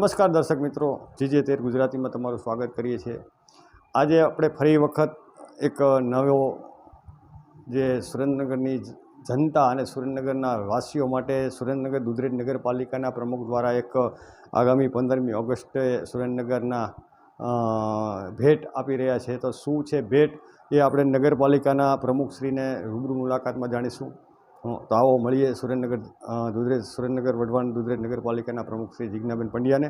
નમસ્કાર દર્શક મિત્રો, જીજે તેર ગુજરાતીમાં તમારું સ્વાગત કરીએ છીએ. આજે આપણે ફરી વખત એક નવો જે સુરેન્દ્રનગરની જનતા અને સુરેન્દ્રનગરના વાસીઓ માટે સુરેન્દ્રનગર દુધરેજ નગરપાલિકાના પ્રમુખ દ્વારા એક આગામી પંદરમી ઓગસ્ટે સુરેન્દ્રનગરના ભેટ આપી રહ્યા છે. તો શું છે ભેટ એ આપણે નગરપાલિકાના પ્રમુખશ્રીને રૂબરૂ મુલાકાતમાં જાણીશું. તો આવો મળીએ સુરેન્દ્રનગર દુધરેજ, સુરેન્દ્રનગર વઢવાણ દુધરેજ નગરપાલિકાના પ્રમુખ શ્રી જિજ્ઞાબેન પંડ્યાને.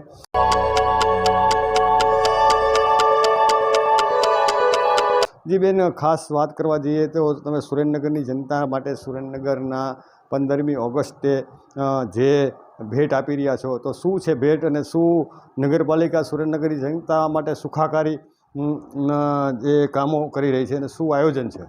જી બેન, ખાસ વાત કરવા જઈએ તો તમે સુરેન્દ્રનગરની જનતા માટે સુરેન્દ્રનગરના પંદરમી ઓગસ્ટે જે ભેટ આપી રહ્યા છો, તો શું છે ભેટ અને શું નગરપાલિકા સુરેન્દ્રનગરની જનતા માટે સુખાકારી જે કામો કરી રહી છે અને શું આયોજન છે?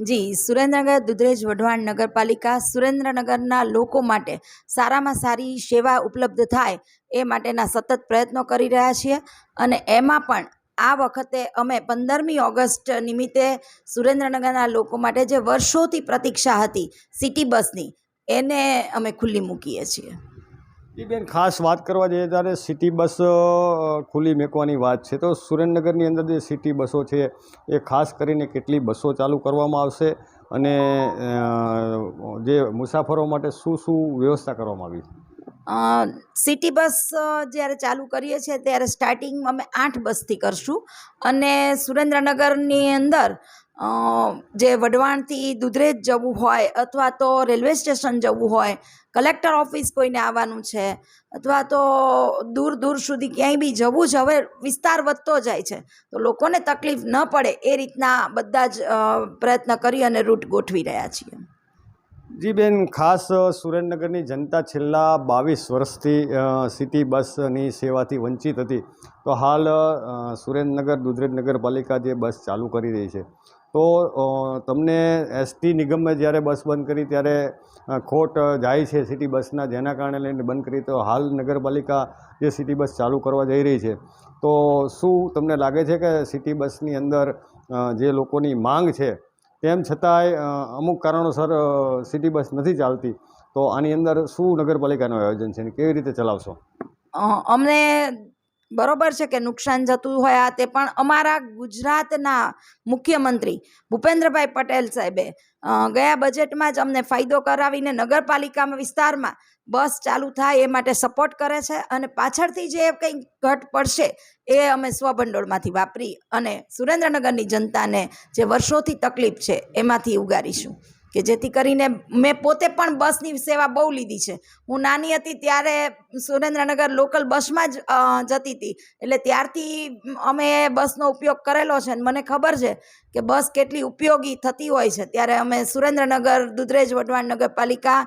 જી, સુરેન્દ્રનગર, દુધરેજ, વઢવાણ નગરપાલિકા સુરેન્દ્રનગરના લોકો માટે સારામાં સારી સેવા ઉપલબ્ધ થાય એ માટેના સતત પ્રયત્નો કરી રહ્યા છીએ અને એમાં પણ આ વખતે અમે પંદરમી ઓગસ્ટ નિમિત્તે સુરેન્દ્રનગરના લોકો માટે જે વર્ષોથી પ્રતીક્ષા હતી સિટી બસની, એને અમે ખુલ્લી મૂકીએ છીએ. બેન, ખાસ વાત કરવા જઈએ ત્યારે સિટી બસ ખુલ્લી મૂકવાની વાત છે. તો સુરેન્દ્રનગરની અંદર જે સિટી બસો છે, એ ખાસ કરીને કેટલી બસો ચાલુ કરવામાં આવશે અને જે મુસાફરો માટે શું શું વ્યવસ્થા કરવામાં આવી? સિટી બસ જ્યારે ચાલુ કરીએ છીએ ત્યારે સ્ટાર્ટિંગ અમે આઠ બસથી કરશું. અને સુરેન્દ્રનગરની અંદર જે વઢવાણથી દુધરેજ જવું હોય અથવા તો રેલવે સ્ટેશન જવું હોય, કલેક્ટર ઓફિસ કોઈને આવવાનું છે અથવા તો દૂર દૂર સુધી ક્યાંય બી જવું જ હવે વિસ્તાર વધતો જાય છે. તો લોકોને તકલીફ ન પડે એ રીતના બધા જ પ્રયત્ન કરી અને રૂટ ગોઠવી રહ્યા છીએ. જી બેન ખાસ સુરેન્દ્રનગરની જનતા છેલ્લા બાવીસ વર્ષથી સિટી બસની સેવાથી વંચિત હતી. તો હાલ સુરેન્દ્રનગર, દુધરેજ નગરપાલિકા જે બસ ચાલુ કરી રહી છે. તો તમને એસટી નિગમે જ્યારે બસ બંધ કરી ત્યારે ખોટ જાય છે સિટી બસના, જેના કારણે લઈને બંધ કરી, તો હાલ નગરપાલિકા જે સિટી બસ ચાલુ કરવા જઈ રહી છે. તો શું તમને લાગે છે કે સિટી બસની અંદર જે લોકોની માંગ છે તેમ છતાંય અમુક કારણોસર સિટી બસ નથી ચાલતી. તો આની અંદર શું નગરપાલિકાનું આયોજન છે અને કેવી રીતે ચલાવશો? અમને બરોબર છે કે નુકસાન જતું હોય તે, પણ અમારા ગુજરાતના મુખ્યમંત્રી ભૂપેન્દ્રભાઈ પટેલ સાહેબે ગયા બજેટમાં જ અમને ફાયદો કરાવીને નગરપાલિકામાં વિસ્તારમાં બસ ચાલુ થાય એ માટે સપોર્ટ કરે છે અને પાછળથી જે કંઈ ઘટ પડશે એ અમે સ્વભંડોળમાંથી વાપરી અને સુરેન્દ્રનગરની જનતાને જે વર્ષોથી તકલીફ છે એમાંથી ઉગારીશું. કે જેથી કરીને મેં પોતે પણ બસની સેવા બહુ લીધી છે. હું નાની હતી ત્યારે સુરેન્દ્રનગર લોકલ બસમાં જ જતી હતી. એટલે ત્યારથી અમે બસનો ઉપયોગ કરેલો છે અને મને ખબર છે કે બસ કેટલી ઉપયોગી થતી હોય છે. ત્યારે અમે સુરેન્દ્રનગર, દુધરેજ, વઢવાણ નગરપાલિકા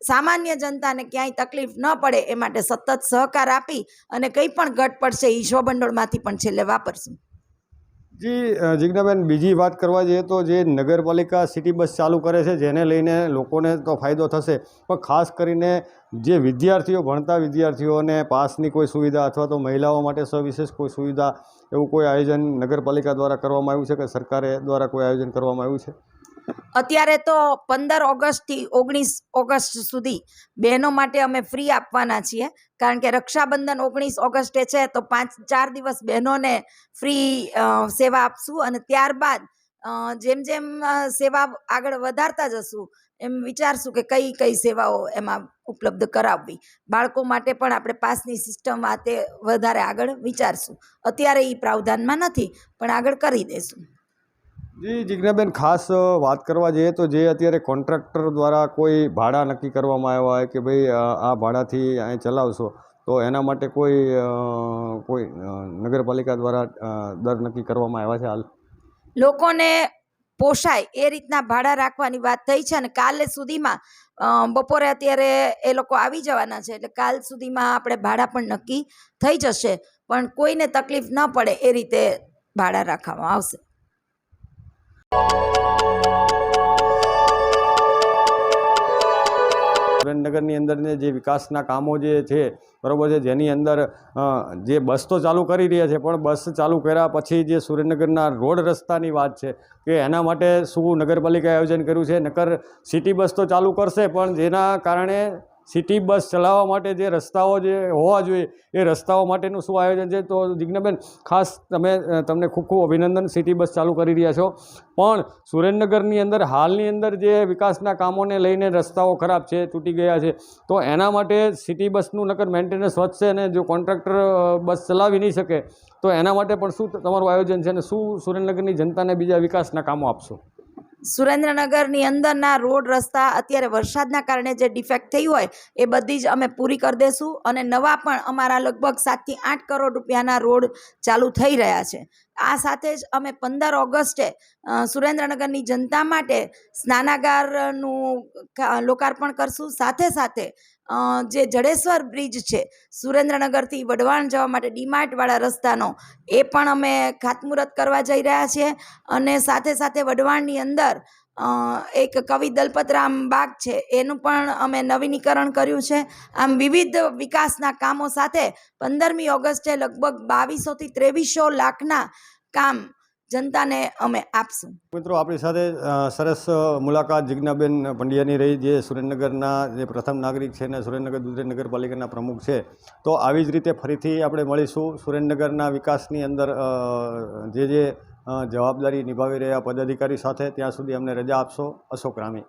સામાન્ય જનતાને ક્યાંય તકલીફ ન પડે એ માટે સતત સહકાર આપી અને કંઈ પણ ઘટ પડશે એ શોભંડોળમાંથી પણ છેલ્લે વાપરશું. જી જિજ્ઞાબેન, બીજી વાત કરવા જઈએ તો જે નગરપાલિકા સિટી બસ ચાલુ કરે છે, જેને લઈને લોકોને તો ફાયદો થશે. પણ ખાસ કરીને જે વિદ્યાર્થીઓ, ભણતા વિદ્યાર્થીઓને પાસની કોઈ સુવિધા અથવા તો મહિલાઓ માટે સવિશેષ કોઈ સુવિધા એવું કોઈ આયોજન નગરપાલિકા દ્વારા કરવામાં આવ્યું છે કે સરકારે દ્વારા કોઈ આયોજન કરવામાં આવ્યું છે? અત્યારે તો પંદર ઓગસ્ટથી ઓગણીસ ઓગસ્ટ સુધી બહેનો માટે અમે ફ્રી આપવાના છીએ. કારણ કે રક્ષાબંધન ઓગણીસ ઓગસ્ટે છે, તો પાંચ, ચાર દિવસ બહેનોને ફ્રી સેવા આપશું અને ત્યારબાદ જેમ જેમ સેવા આગળ વધારતા જશું, એમ વિચારશું કે કઈ કઈ સેવાઓ એમાં ઉપલબ્ધ કરાવવી. બાળકો માટે પણ આપણે પાસની સિસ્ટમ આ તે વધારે આગળ વિચારશું. અત્યારે એ પ્રાવધાનમાં નથી, પણ આગળ કરી દઈશું જી, જિજ્ઞાબેન, ખાસ વાત કરવા જઈએ તો જે અત્યારે કોન્ટ્રાક્ટર દ્વારા કોઈ ભાડા નક્કી કરવામાં આવ્યા હોય કે ભાઈ આ ભાડાથી અહીં ચલાવશો, તો એના માટે કોઈ કોઈ નગરપાલિકા દ્વારા દર નક્કી કરવામાં આવ્યા છે હાલ? લોકોને પોષાય એ રીતના ભાડા રાખવાની વાત થઈ છે અને કાલે સુધીમાં બપોરે અત્યારે એ લોકો આવી જવાના છે, એટલે કાલ સુધીમાં આપણે ભાડા પણ નક્કી થઈ જશે, પણ કોઈને તકલીફ ન પડે એ રીતે ભાડા રાખવામાં આવશે. સુરેન્દ્રનગરની અંદરને જે વિકાસના કામો જે છે, બરાબર છે, જેની અંદર જે બસ તો ચાલુ કરી રહ્યા છે, પણ બસ ચાલુ કર્યા પછી જે સુરેન્દ્રનગરના રોડ રસ્તાની વાત છે, કે એના માટે શું નગરપાલિકાએ આયોજન કર્યું છે? નકર સિટી બસ તો ચાલુ કરશે, પણ જેના કારણે સિટી બસ ચલાવવા માટે જે રસ્તાઓ જે હોવા જોઈએ, એ રસ્તાઓ માટેનું શું આયોજન છે? તો જિજ્ઞાબેન, ખાસ તમે તમને ખૂબ ખૂબ અભિનંદન. સિટી બસ ચાલુ કરી રહ્યા છો. પણ સુરેન્દ્રનગરની અંદર, હાલની અંદર જે વિકાસના કામોને લઈને રસ્તાઓ ખરાબ છે, તૂટી ગયા છે, તો એના માટે સિટી બસનું નકર મેન્ટેનન્સ વધશે અને જો કોન્ટ્રાક્ટર બસ ચલાવી નહીં શકે, તો એના માટે પણ શું તમારું આયોજન છે અને શું સુરેન્દ્રનગરની જનતાને બીજા વિકાસના કામો આપશો? સુરેન્દ્રનગરની અંદરના રોડ રસ્તા, અત્યારે વરસાદના કારણે જે ડિફેક્ટ થઈ હોય, એ બધી જ અમે પૂરી કરી દઈશું અને નવા પણ અમારા લગભગ સાતથી આઠ કરોડ રૂપિયાના રોડ ચાલુ થઈ રહ્યા છે. આ સાથે જ અમે પંદર ઓગસ્ટે સુરેન્દ્રનગરની જનતા માટે સ્નાનાગારનું લોકાર્પણ કરશું. સાથે સાથે જે જડેશ્વર બ્રિજ છે, સુરેન્દ્રનગરથી વઢવાણ જવા માટે ડીમાર્ટવાળા રસ્તાનો, એ પણ અમે ખાતમુહૂર્ત કરવા જઈ રહ્યા છીએ. અને સાથે સાથે વઢવાણની અંદર એક કવિ દલપતરામ બાગ છે. એનું પણ અમે નવીનીકરણ કર્યું છે. આમ વિવિધ વિકાસના કામો સાથે પંદરમી ઓગસ્ટે લગભગ બાવીસોથી ત્રેવીસો લાખના કામ જનતાને અમે આપશું. મિત્રો, આપણી સાથે સરસ મુલાકાત જિજ્ઞાબેન પંડ્યાની રહી, જે સુરેન્દ્રનગરના જે પ્રથમ નાગરિક છે અને સુરેન્દ્રનગર દુધરેજ નગરપાલિકાના પ્રમુખ છે. તો આવી જ રીતે ફરીથી આપણે મળીશું સુરેન્દ્રનગરના વિકાસની અંદર જે જે જવાબદારી નિભાવી રહ્યા પદાધિકારી સાથે ત્યાં સુધી અમને રજા આપશો. અશોક રામી.